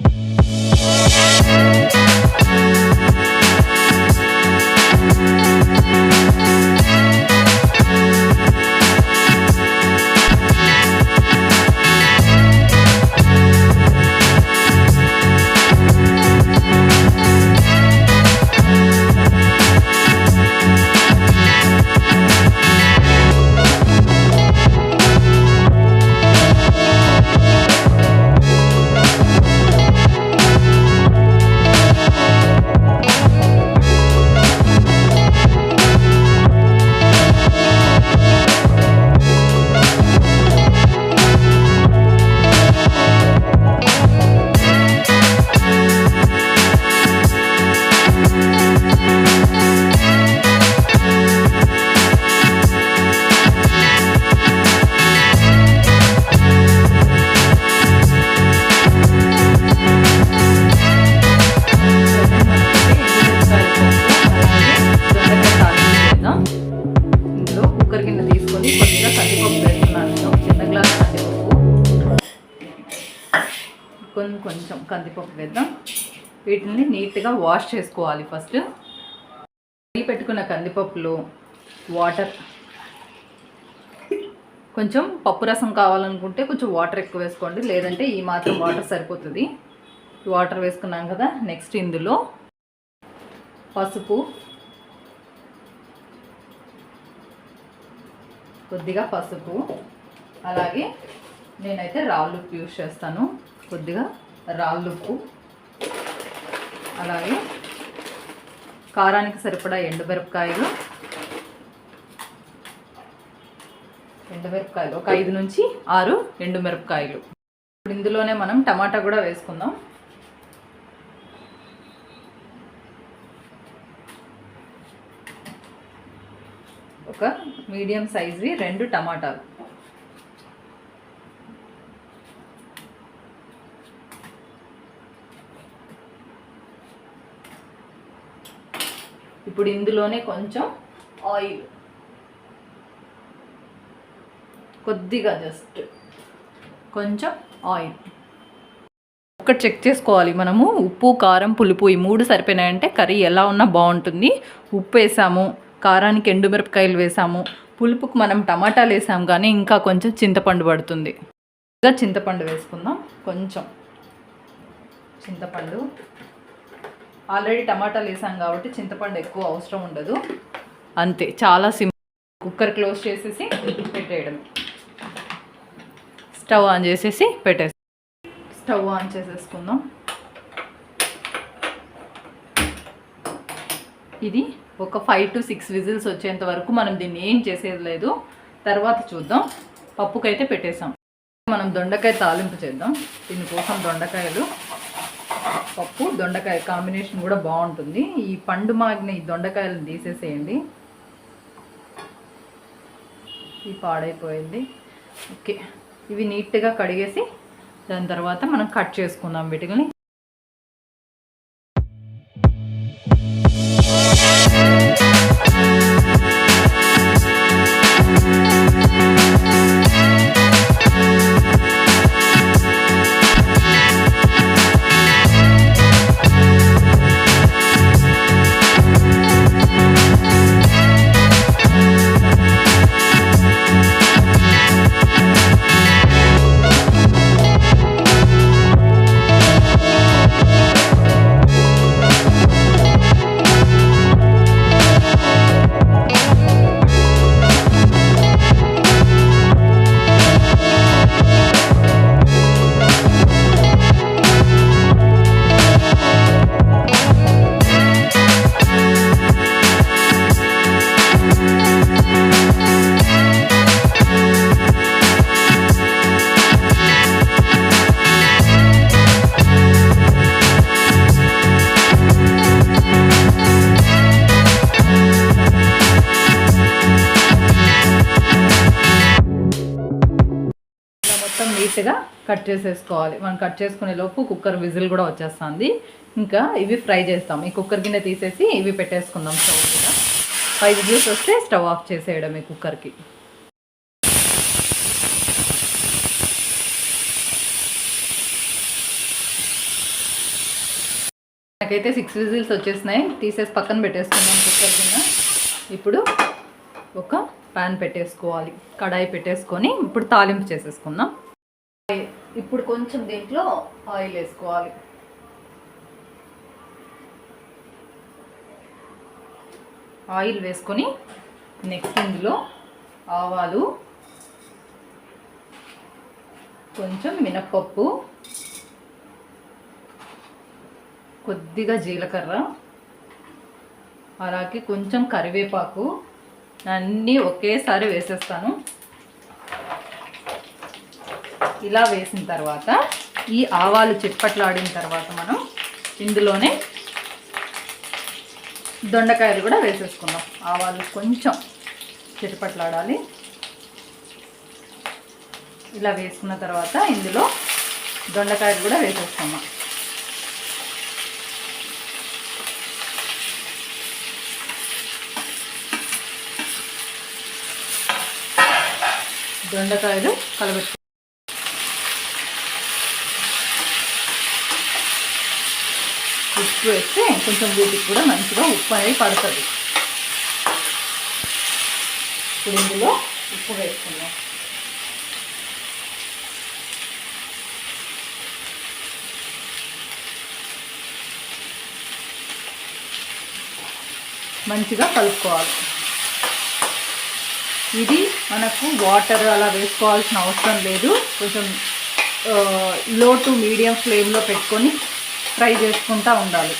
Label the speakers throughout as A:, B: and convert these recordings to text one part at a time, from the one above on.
A: ఇందులో కందిపప్పు వేద్దాం. వీటిని నీట్గా వాష్ చేసుకోవాలి ఫస్ట్. కడిగి పెట్టుకున్న కందిపప్పులో వాటర్. కొంచెం పప్పు రసం కావాలనుకుంటే కొంచెం వాటర్ ఎక్కువ వేసుకోండి. లేదంటే ఈ మాత్రం వాటర్ సరిపోతుంది. వాటర్ వేసుకున్నాం కదా నెక్స్ట్ ఇందులో పసుపు. కొద్దిగా పసుపు. అలాగే నేనైతే రాళ్ళు యూజ్ యూస్ చేస్తాను కొద్దిగా. రాళ్ళుప్పు అలాగే కారానికి సరిపడా ఎండుమిరపకాయలు. ఎండుమిరపకాయలు ఒక ఐదు నుంచి ఆరు ఎండుమిరపకాయలు. ఇప్పుడు ఇందులోనే మనం టమాటా కూడా వేసుకుందాం. ఒక మీడియం సైజ్వి రెండు టమాటాలు. ఇప్పుడు ఇందులోనే కొంచెం ఆయిల్. కొద్దిగా జస్ట్ కొంచెం ఆయిల్. ఒకటి చెక్ చేసుకోవాలి మనము. ఉప్పు కారం పులుపు ఈ మూడు సరిపోయినాయంటే కర్రీ ఎలా ఉన్నా బాగుంటుంది. ఉప్పు వేసాము కారానికి ఎండుమిరపకాయలు వేసాము పులుపుకు మనం టమాటాలు వేసాము కానీ ఇంకా కొంచెం చింతపండు పడుతుంది. ఇంకా చింతపండు వేసుకుందాం. కొంచెం చింతపండు ఆల్రెడీ టమాటాలు వేసాం కాబట్టి చింతపండు ఎక్కువ అవసరం ఉండదు. అంతే చాలా సింపుల్ కుక్కర్ క్లోజ్ చేసేసి పెట్టేయడం. స్టవ్ ఆన్ చేసేసి పెట్టేసి స్టవ్ ఆన్ చేసేసుకుందాం. ఇది ఒక ఫైవ్ టు సిక్స్ విజిల్స్ వచ్చేంత వరకు మనం దీన్ని ఏం చేసేది లేదు. తర్వాత చూద్దాం. పప్పుకైతే పెట్టేసాం. మనం దొండకాయ తాలింపు చేద్దాం. దీనికోసం దొండకాయలు పప్పు దొండకాయ కాంబినేషన్ కూడా బాగుంటుంది. ఈ పండు మాగిన ఈ దొండకాయలను తీసేసేయండి. ఈ పాడైపోయింది. ఓకే. ఇవి నీట్గా కడిగేసి దాని తర్వాత మనం కట్ చేసుకుందాం వీటిని నీట్గా కట్ చేసేసుకోవాలి. మనం కట్ చేసుకునే లోపు కుక్కర్ విజిల్ కూడా వచ్చేస్తుంది. ఇంకా ఇవి ఫ్రై చేస్తాం. ఈ కుక్కర్ గిన్నె తీసేసి ఇవి పెట్టేసుకుందాం స్టవ్ మీద. ఫైవ్ విజిల్స్ వస్తే స్టవ్ ఆఫ్ చేసేయడం ఈ కుక్కర్కి. నాకైతే సిక్స్ విజిల్స్ వచ్చేసినాయి. తీసేసి పక్కన పెట్టేసుకున్నాం కుక్కర్ కింద ఇప్పుడు ఒక ప్యాన్ పెట్టేసుకోవాలి. కడాయి పెట్టేసుకొని ఇప్పుడు తాలింపు చేసేసుకుందాం. ఇప్పుడు కొంచెం దీంట్లో ఆయిల్ వేసుకోవాలి. ఆయిల్ వేసుకొని నెక్స్ట్ ఇందులో ఆవాలు కొంచెం మినప్పప్పు కొద్దిగా జీలకర్ర అలాగే కొంచెం కరివేపాకు అన్నీ ఒకేసారి వేసేస్తాను. ఇలా వేసిన తర్వాత ఈ ఆవాలు చిప్పట్లాడిన తర్వాత మనం ఇందులోనే దొండకాయలు కూడా వేసేసుకుందాం. ఆవాలు కొంచెం చిటపట్లాడాలి. ఇలా వేసుకున్న తర్వాత ఇందులో దొండకాయలు కూడా వేసేసుకుందాం. దొండకాయలు కలబెట్టు ఉప్పు వేస్తే కొంచెం వీటికి కూడా మంచిగా ఉప్పు అనేది పడుతుంది. ఇప్పుడు ఇందులో ఉప్పు వేసుకుందాం. మంచిగా కలుపుకోవాలి. ఇది మనకు వాటర్ అలా వేసుకోవాల్సిన అవసరం లేదు. కొంచెం లో టు మీడియం ఫ్లేమ్లో పెట్టుకొని ఫ్రై చేసుకుంటూ ఉండాలి.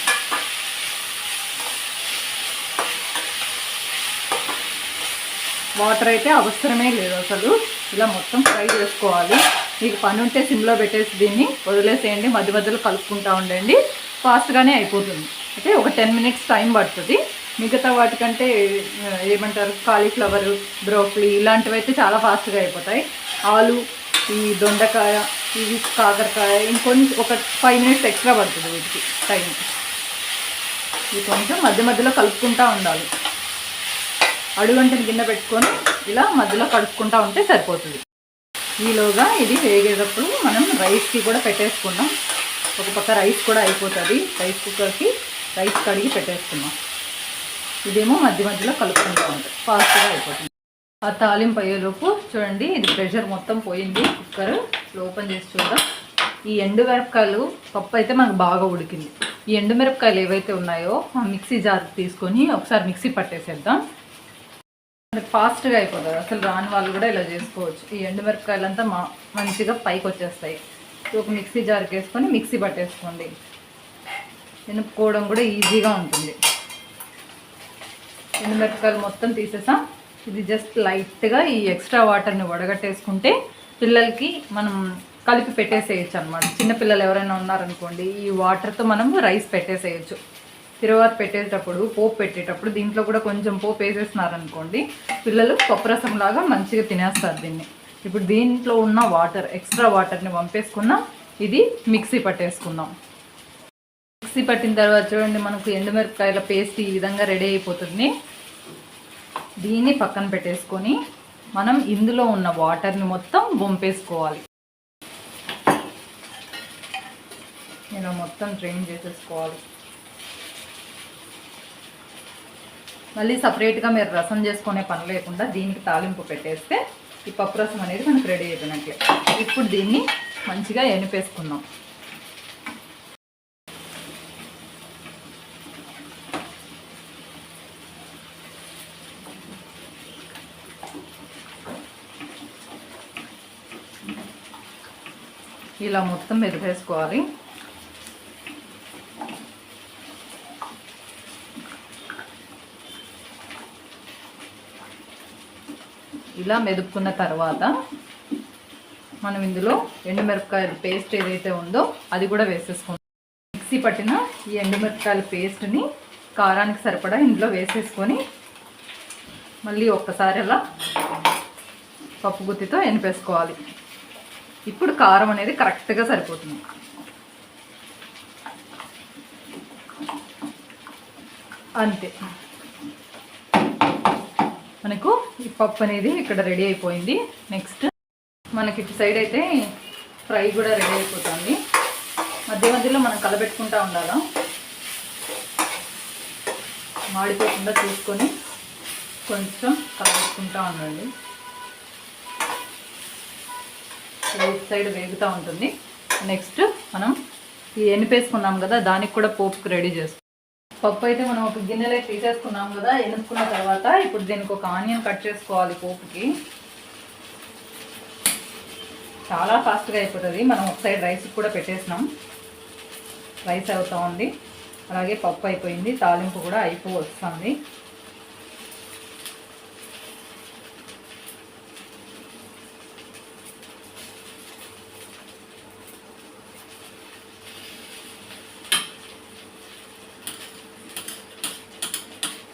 A: వాటర్ అయితే అవసరమే లేదు అసలు. ఇలా మొత్తం ఫ్రై చేసుకోవాలి. మీకు పని ఉంటే సిమ్లో పెట్టేసి దీన్ని వదిలేసేయండి. మధ్య మధ్యలో కలుపుకుంటూ ఉండండి. ఫాస్ట్గానే అయిపోతుంది. అయితే ఒక టెన్ మినిట్స్ టైం పడుతుంది. మిగతా వాటికంటే ఏమంటారు కాలీఫ్లవర్ బ్రోకలీ ఇలాంటివి అయితే చాలా ఫాస్ట్గా అయిపోతాయి. ఆలు ఈ దొండకాయ ఇవి కాకరకాయ ఇంకొంచెం ఒక ఫైవ్ మినిట్స్ ఎక్స్ట్రా పడుతుంది వీటికి టైం ఇది కొంచెం మధ్య మధ్యలో కలుపుకుంటూ ఉండాలి. అడుగంటని కింద పెట్టుకొని ఇలా మధ్యలో కలుపుకుంటూ ఉంటే సరిపోతుంది. ఈలోగా ఇది వేగేటప్పుడు మనం రైస్కి కూడా పెట్టేసుకున్నాం ఒక పక్క రైస్ కూడా అయిపోతుంది. రైస్ కుక్కర్కి రైస్ కడిగి పెట్టేసుకున్నాం ఇదేమో మధ్య మధ్యలో కలుపుకుంటూ ఉంటుంది ఫాస్ట్గా అయిపోతుంది. ఆ తాలింపు అయ్యేలోపు చూడండి ఇది ప్రెషర్ మొత్తం పోయింది. కుక్కర్ ఓపెన్ చేసి చూద్దాం. ఈ ఎండుమిరపకాయలు పప్పు అయితే మనకు బాగా ఉడికింది. ఈ ఎండు మిరపకాయలు ఏవైతే ఉన్నాయో ఆ మిక్సీ జార్ తీసుకొని ఒకసారి మిక్సీ పట్టేసేద్దాం. మనకి ఫాస్ట్గా అయిపోతుంది అసలు రాని వాళ్ళు కూడా ఇలా చేసుకోవచ్చు. ఈ ఎండుమిరపకాయలు అంతా మా మంచిగా పైకి వచ్చేస్తాయి. ఒక మిక్సీ జార్కి వేసుకొని మిక్సీ పట్టేసుకోండి. ఎనుపుకోవడం కూడా ఈజీగా ఉంటుంది. ఎండుమిరపకాయలు మొత్తం తీసేసాం. ఇది జస్ట్ లైట్గా ఈ ఎక్స్ట్రా వాటర్ని వడగట్టేసుకుంటే పిల్లలకి మనం కలిపి పెట్టేసేయచ్చు అనమాట చిన్నపిల్లలు ఎవరైనా ఉన్నారనుకోండి ఈ వాటర్తో మనం రైస్ పెట్టేసేయచ్చు. తిరువాత పెట్టేటప్పుడు పోపు పెట్టేటప్పుడు దీంట్లో కూడా కొంచెం పోపు వేసేసినారనుకోండి పిల్లలు పప్పురసం లాగా మంచిగా తినేస్తారు దీన్ని. ఇప్పుడు దీంట్లో ఉన్న వాటర్ ఎక్స్ట్రా వాటర్ని పంపేసుకున్నాం ఇది మిక్సీ పట్టేసుకుందాం. మిక్సీ పట్టిన తర్వాత చూడండి మనకు ఎండుమిరపకాయల పేస్ట్ ఈ విధంగా రెడీ అయిపోతుంది. దీన్ని పక్కన పెట్టేసుకొని మనం ఇందులో ఉన్న వాటర్ని మొత్తం వంపేసుకోవాలి. ఇలా మొత్తం డ్రైన్ చేసేసుకోవాలి. మళ్ళీ సపరేట్గా మీరు రసం చేసుకునే పని లేకుండా దీనికి తాలింపు పెట్టేస్తే ఈ పప్పు రసం అనేది మనకు రెడీ అయిపోయినట్లే ఇప్పుడు దీన్ని మంచిగా ఎనిపేసుకుందాం. ఇలా మొత్తం మెదిపేసుకోవాలి ఇలా మెదుపుకున్న తర్వాత మనం ఇందులో ఎండుమిరపకాయల పేస్ట్ ఏదైతే ఉందో అది కూడా వేసేసుకుంటాం మిక్సీ పట్టిన ఈ ఎండుమిరపకాయల పేస్ట్ని కారానికి సరిపడా ఇందులో వేసేసుకొని మళ్ళీ ఒక్కసారి అలా పప్పు గుత్తితో ఎనిపేసుకోవాలి. ఇప్పుడు కారం అనేది కరెక్ట్గా సరిపోతుంది. అంతే. మనకు ఈ పప్పు అనేది ఇక్కడ రెడీ అయిపోయింది. నెక్స్ట్ మనకి ఇటు సైడ్ అయితే ఫ్రై కూడా రెడీ అయిపోతుంది. మధ్య మధ్యలో మనం కలబెట్టుకుంటా ఉండాలా? మాడిపోకుండా చూసుకొని కొంచెం కలుపుకుంటా ఉండండి. రైట్ సైడ్ వేగుతూ ఉంటుంది. నెక్స్ట్ మనం ఈ ఎనిపేసుకున్నాం కదా దానికి కూడా పోపుకి రెడీ చేస్తాం. పప్పు అయితే మనం ఒక గిన్నెలో తీసేసుకున్నాం కదా ఎనుకున్న తర్వాత ఇప్పుడు దీనికి ఒక ఆనియన్ కట్ చేసుకోవాలి పోపుకి. చాలా ఫాస్ట్గా అయిపోతుంది. మనం ఒక సైడ్ రైస్ కూడా పెట్టేసినాం. రైస్ అవుతూ ఉంది. అలాగే పప్పు అయిపోయింది. తాలింపు కూడా అయిపో వస్తుంది.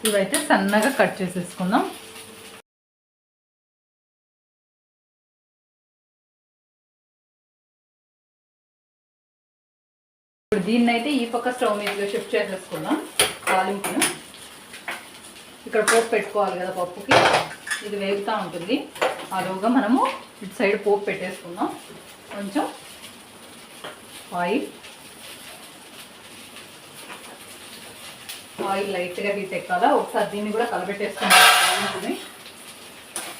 A: ఇవైతే సన్నగా కట్ చేసేసుకుందాం. ఇప్పుడు దీన్ని అయితే ఈ పక్క స్టవ్ మీద షిఫ్ట్ చేసేసుకుందాం తాలింపును. ఇక్కడ పోపు పెట్టుకోవాలి కదా పప్పుకి ఇది వేగుతూ ఉంటుంది. ఆలోగా మనము ఇటు సైడ్ పోపు పెట్టేసుకుందాం. కొంచెం ఆయిల్. ఆయిల్ లైట్గా హీట్ ఎక్కాలా? ఒకసారి దీన్ని కూడా కలబెట్టేసుకుంటాం తాలింపుని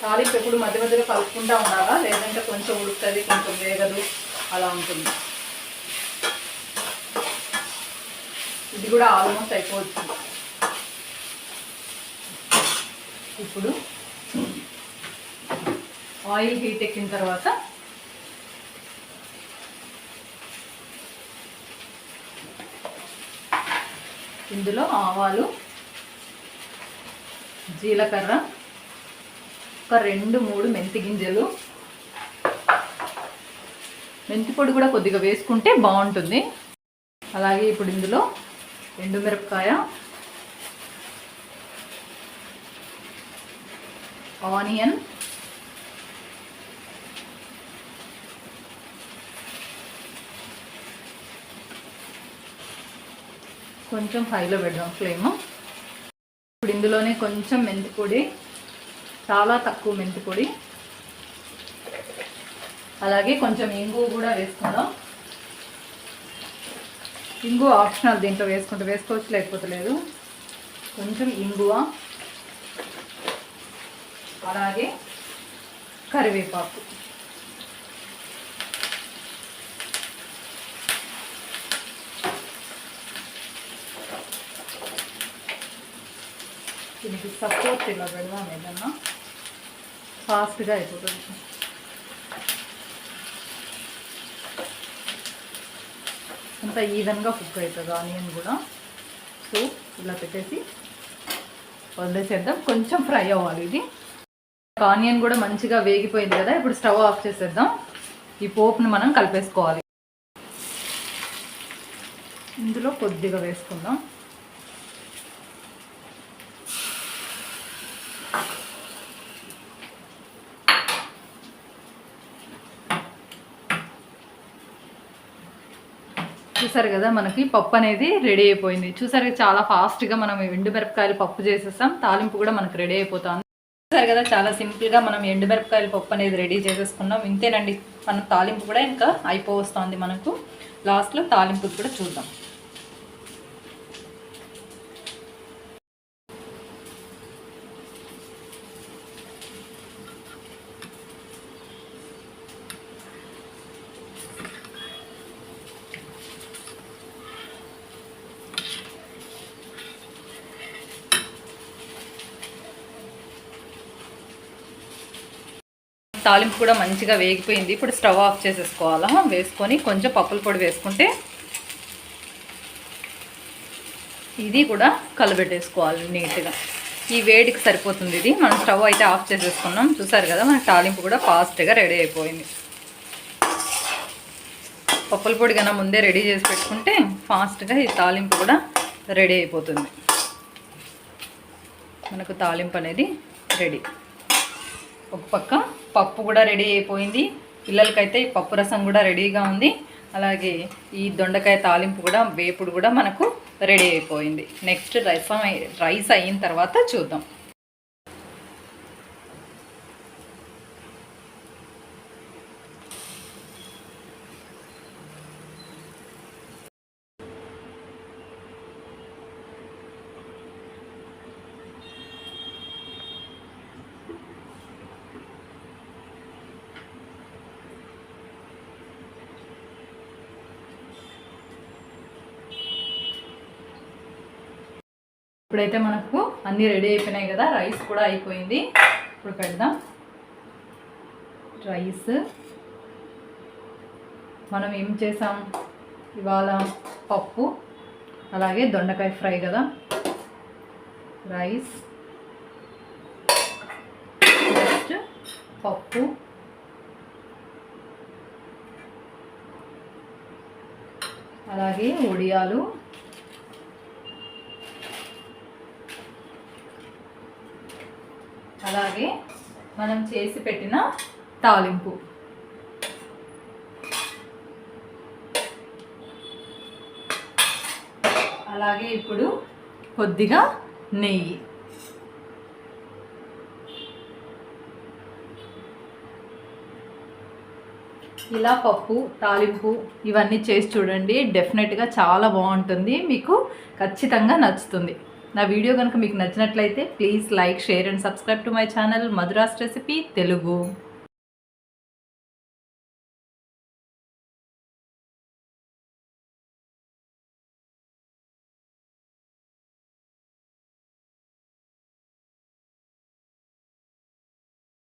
A: తాలింపు ఎప్పుడు మధ్య మధ్యలో కలుపుకుంటా ఉండాలా? లేదంటే కొంచెం ఉడుకుతుంది కొంచెం వేగదు. అలా ఉంటుంది. ఇది కూడా ఆల్మోస్ట్ అయిపోవచ్చు. ఇప్పుడు ఆయిల్ హీట్ ఎక్కిన తర్వాత ఇందులో ఆవాలు జీలకర్ర ఒక రెండు మూడు మెంతి గింజలు. మెంతి పొడి కూడా కొద్దిగా వేసుకుంటే బాగుంటుంది. అలాగే ఇప్పుడు ఇందులో ఎండుమిరపకాయ ఆనియన్ కొంచెం హైలో పెడదాం ఫ్లేమ్. ఇప్పుడు ఇందులోనే కొంచెం మెంతిపొడి చాలా తక్కువ మెంతిపొడి. అలాగే కొంచెం ఇంగు కూడా వేసుకుందాం. ఇంగు ఆప్షనల్ దీంట్లో వేసుకుంటే వేసుకోవచ్చు లేకపోతే లేదు. కొంచెం ఇంగువ. అలాగే కరివేపాకు. దీనికి సపోర్ట్ ఇలా పెడదాం ఏదన్నా ఫాస్ట్గా అయిపోతుంది అంత ఈవెన్గా కుక్ అవుతుంది ఆనియన్ కూడా సో ఇలా పెట్టేసి వదిలేసేద్దాం కొంచెం ఫ్రై అవ్వాలి ఇది. ఆనియన్ కూడా మంచిగా వేగిపోయింది కదా ఇప్పుడు స్టవ్ ఆఫ్ చేసేద్దాం. ఈ పోపుని మనం కలిపేసుకోవాలి. ఇందులో కొద్దిగా వేసుకుందాం. చూసారు కదా మనకి పప్పు అనేది రెడీ అయిపోయింది. చూసారు కదా చాలా ఫాస్ట్గా మనం ఎండుమిరపకాయలు పప్పు చేసేస్తాం తాలింపు కూడా మనకు రెడీ అయిపోతుంది. చూసారు కదా చాలా సింపుల్గా మనం ఎండుమిరపకాయల పప్పు అనేది రెడీ చేసేసుకున్నాం. ఇంతేనండి మనం తాలింపు కూడా ఇంకా అయిపోవస్తుంది మనకు. లాస్ట్లో తాలింపు కూడా చూద్దాం. తాలింపు కూడా మంచిగా వేగిపోయింది. ఇప్పుడు స్టవ్ ఆఫ్ చేసేసుకోవాలా? వేసుకొని కొంచెం పప్పుల పొడి వేసుకుంటే ఇది కూడా కలబెట్టేసుకోవాలి నీట్గా. ఈ వేడికి సరిపోతుంది ఇది. మనం స్టవ్ అయితే ఆఫ్ చేసేసుకున్నాం. చూసారు కదా మన తాలింపు కూడా ఫాస్ట్గా రెడీ అయిపోయింది. పప్పుల పొడి కన్నా ముందే రెడీ చేసి పెట్టుకుంటే ఫాస్ట్గా ఈ తాలింపు కూడా రెడీ అయిపోతుంది. మనకు తాలింపు అనేది రెడీ. ఒక పక్క పప్పు కూడా రెడీ అయిపోయింది. పిల్లలకైతే ఈ పప్పు రసం కూడా రెడీగా ఉంది. అలాగే ఈ దొండకాయ తాలింపు కూడా వేపుడు కూడా మనకు రెడీ అయిపోయింది. నెక్స్ట్ రసం రైస్ అయిన తర్వాత చూద్దాం. ఇప్పుడైతే మనకు అన్నీ రెడీ అయిపోయినాయి కదా రైస్ కూడా అయిపోయింది. ఇప్పుడు పెడదాం. రైస్. మనం ఏం చేసాం? ఇవాళ పప్పు అలాగే దొండకాయ ఫ్రై కదా. రైస్. నెక్స్ట్ పప్పు. అలాగే ఒడియాలు. అలాగే మనం చేసి పెట్టిన తాలింపు. అలాగే ఇప్పుడు కొద్దిగా నెయ్యి. ఇలా పప్పు తాలింపు ఇవన్నీ చేసి చూడండి. డెఫినెట్గా చాలా బాగుంటుంది. మీకు ఖచ్చితంగా నచ్చుతుంది. నా వీడియో కనుక మీకు నచ్చినట్లయితే please like share and subscribe to my channel Madhuras recipe Telugu.